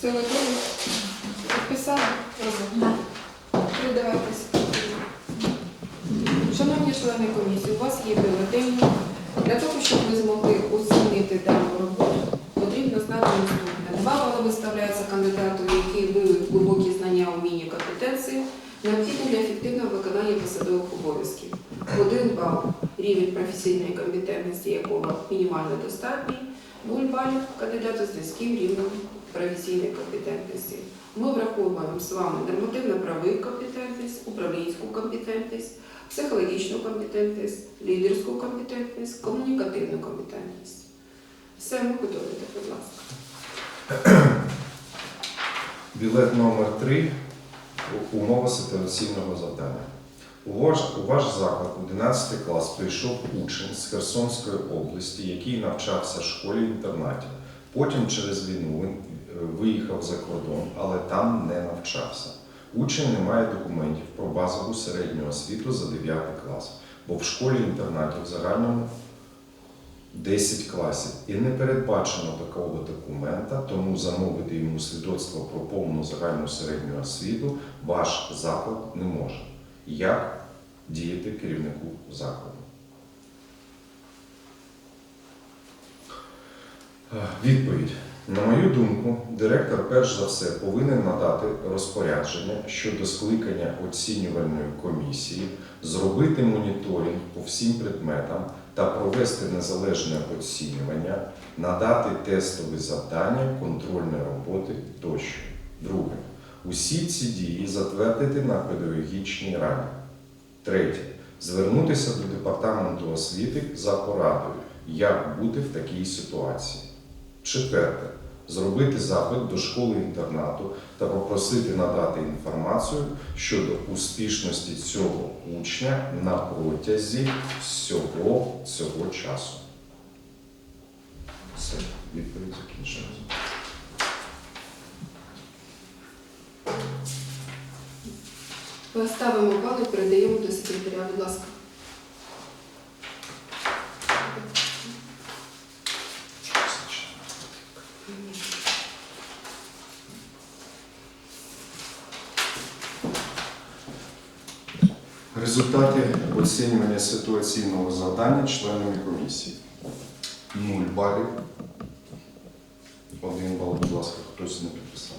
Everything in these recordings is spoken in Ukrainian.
Все готові? Підписали? Передавайтесь. Шановні члени комісії, у вас є бюлетені. Для того, щоб ви змогли оцінити дану роботу, потрібно знати наступне. Два бали виставляються кандидату, який виявив глибокі знання, уміння, компетенції, необхідні для ефективного виконання посадових обов'язків. Один бал рівень професійної компетентності, якого мінімально достатній, 0 балів кандидату з низьким рівнем професійної компетентності. Ми враховуємо з вами нормативно-правову компетентність, управлінську компетентність, психологічну компетентність, лідерську компетентність, комунікативну компетентність. Все, ми готові, будь ласка. Білет номер 3 Умова ситуаційного завдання. У ваш, у ваш заклад 11 клас прийшов учень з Херсонської області, який навчався в школі-інтернаті. Потім через війну виїхав за кордон, але там не навчався. Учень не має документів про базову середню освіту за 9 клас, бо в школі-інтернаті в загальному 10 класів і не передбачено такого документа, тому замовити йому свідоцтво про повну загальну середню освіту ваш заклад не може. Як діяти керівнику закладу? Е, Відповідь. На мою думку, директор перш за все повинен надати розпорядження щодо скликання оцінювальної комісії, зробити моніторинг по всім предметам та провести незалежне оцінювання, надати тестові завдання, контрольні роботи тощо. Друге. Усі ці дії затвердити на педагогічній раді. Третє. Звернутися до департаменту освіти за порадою, як бути в такій ситуації. Четверте. Зробити запит до школи-інтернату та попросити надати інформацію щодо успішності цього учня на протязі всього цього часу. Все, відповідь закінчена. Ставимо бали, передаємо до секретаря, будь ласка. Результати оцінювання ситуаційного завдання членами комісії. 0 балів. Один бал, будь ласка, хтось не підписав.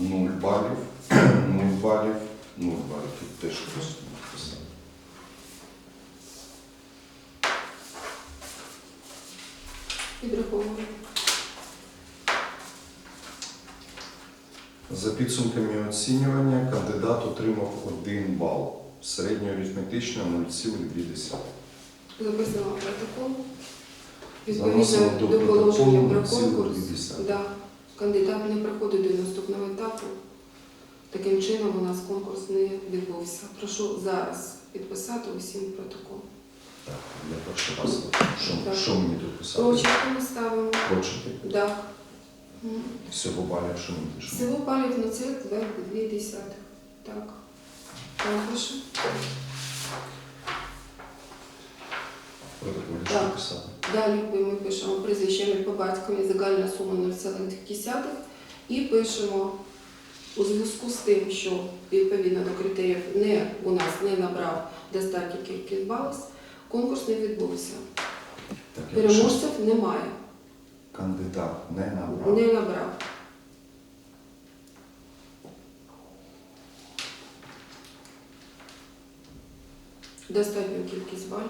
0 балів, 0 балів, 0 балів. Тут теж хтось не підписав. За підсумками оцінювання кандидат отримав 1 бал. Середньоарифметично 0,2. Записано протокол. Відповідно до до положення про конкурс, да, кандидат не проходить до наступного етапу. Таким чином у нас конкурс не відбувся. Прошу зараз підписати усім протокол. Так, я перший раз. Що, Так. що мені тут писати? Прочерки ми ставимо. Прочити. Да. Всього балів, що ми пишемо. Всього балів на це 2 десятих. Так. Прошу. Так. Далі ми пишемо прізвище ім'я по батькові, загальна сума 0,2 і пишемо у зв'язку з тим, що відповідно до критеріїв не у нас не набрав достатню кількість балів, конкурс не відбувся. Так, якщо Переможців немає. кандидат не набрав, Не набрав. Достатню кількість балів.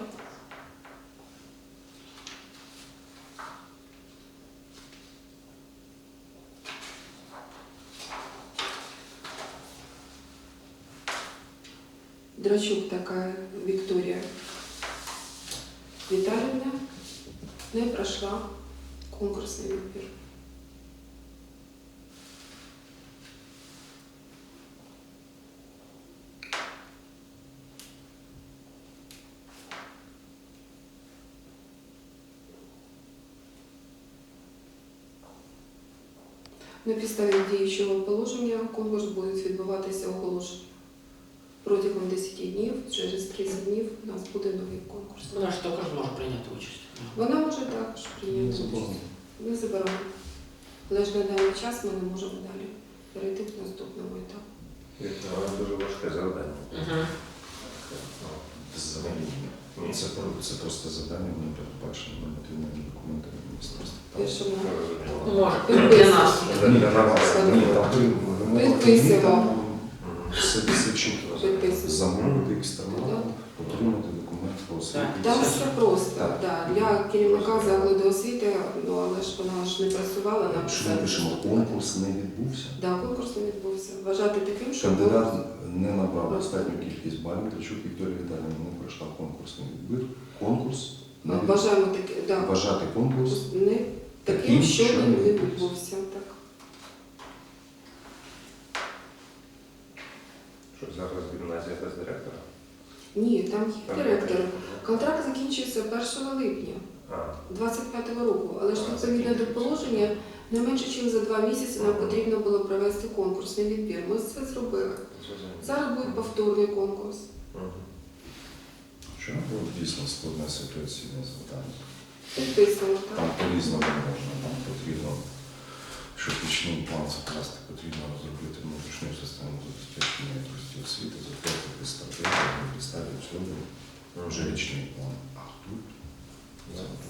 Драчук така Вікторія Віталіївна не пройшла конкурсний відбір. На підставі діючого положення конкурс буде відбуватися оголошення. Протягом 10 днів, через 30 днів у нас буде новий конкурс. Вона ж також може прийняти участь. Вона може також прийняти. участь. Не заборонено. Але ж на даний час ми не можемо далі перейти до наступного етапу. Це дуже важке завдання. Угу. Взагалі. Це, це просто завдання, воно передбачено нормативними документами міністерства. Може, для нас. Ні, там, ні, там ви- вимога Все, все чітко. Підписуємо. Замовити екстернал, отримати документ про освіту. Там все просто. Так. Да. Для керівника закладу освіти, ну але ж вона ж не працювала на Якщо ми пишемо, конкурс не відбувся. Да, конкурс не відбувся. Вважати таким, що Кандидат не набрав достатню кількість балів, Драчук Вікторія Віталіївна не пройшла конкурсний відбір. Конкурс не вважаємо таки, да, вважати конкурс не таким, що він не відбувся. Так. Що зараз гімназія без директора? Ні, там є директор. Контракт закінчується 1 липня А, 25 року, але ж відповідно до положення не менше, ніж за два місяці нам потрібно було провести конкурсний відбір. Ми це зробили. Зараз буде повторний конкурс. Що було дійсно складне ситуаційне завдання. Там по-різному можна, там потрібно, щоб пічний план закласти, потрібно розробити внутрішню систему забезпечення якості освіти, затвердити стратегію, на підставі цього вже річний план. А тут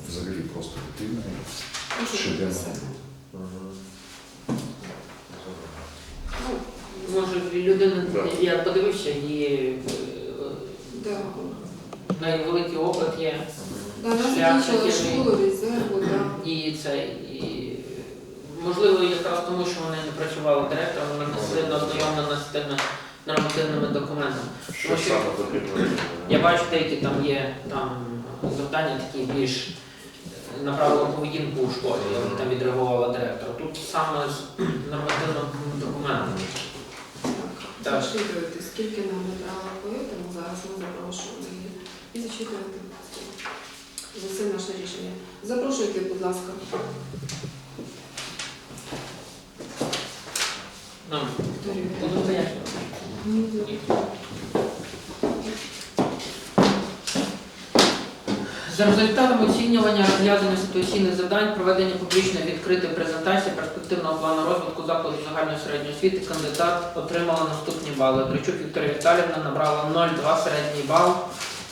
взагалі просто дитина щоденно. Ну, Може, людина, Да. я подивився, її е, да. великий опит є. Да, вона Шлях такий. школу резерву, да. І це і можливо якраз тому, що вони не працювали директором, вони не сильно знайомлені з тими нормативними документами. Що Тому що саме потрібно? Я бачу, деякі там є там завдання такі більш на поведінку у школі, як там відреагувала директор. Тут саме з нормативним документом. Так, Так. зачитуєте, скільки нам набрала поетому, зараз ми запрошуємо її. І зачитуєте за це наше рішення. Запрошуйте, будь ласка. Буду пояснювати. Ні, Ні. За результатами оцінювання розглядання ситуаційних завдань, проведення публічної відкритої презентації перспективного плану розвитку закладу загальної середньої освіти кандидат отримала наступні бали. Драчук Вікторія Віталіївна набрала 0,2 середній бал,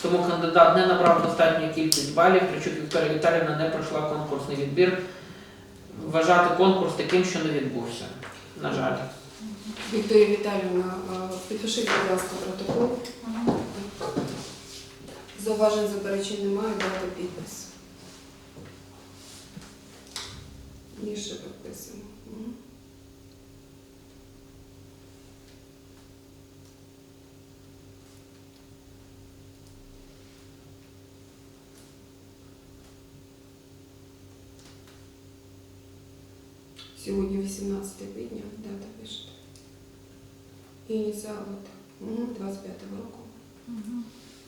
тому кандидат не набрав достатню кількість балів. Драчук Вікторія Віталіївна не пройшла конкурсний відбір. Вважати конкурс таким, що не відбувся. На жаль. Вікторія Віталіївна, підпишіть, будь ласка, протокол. Зауважень заперечень немає, дати підпис. Ніше підписуємо. Сьогодні 18 квітня, дата пишете. І ініціали так. Мгм, 25-го року.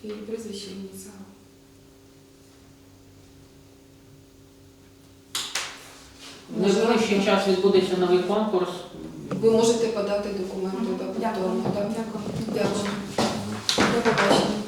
І прізвище ініціал. В найближчий час відбудеться новий конкурс. Ви можете подати документи до повторно. Дякую. Дякую. Дякую. До побачення.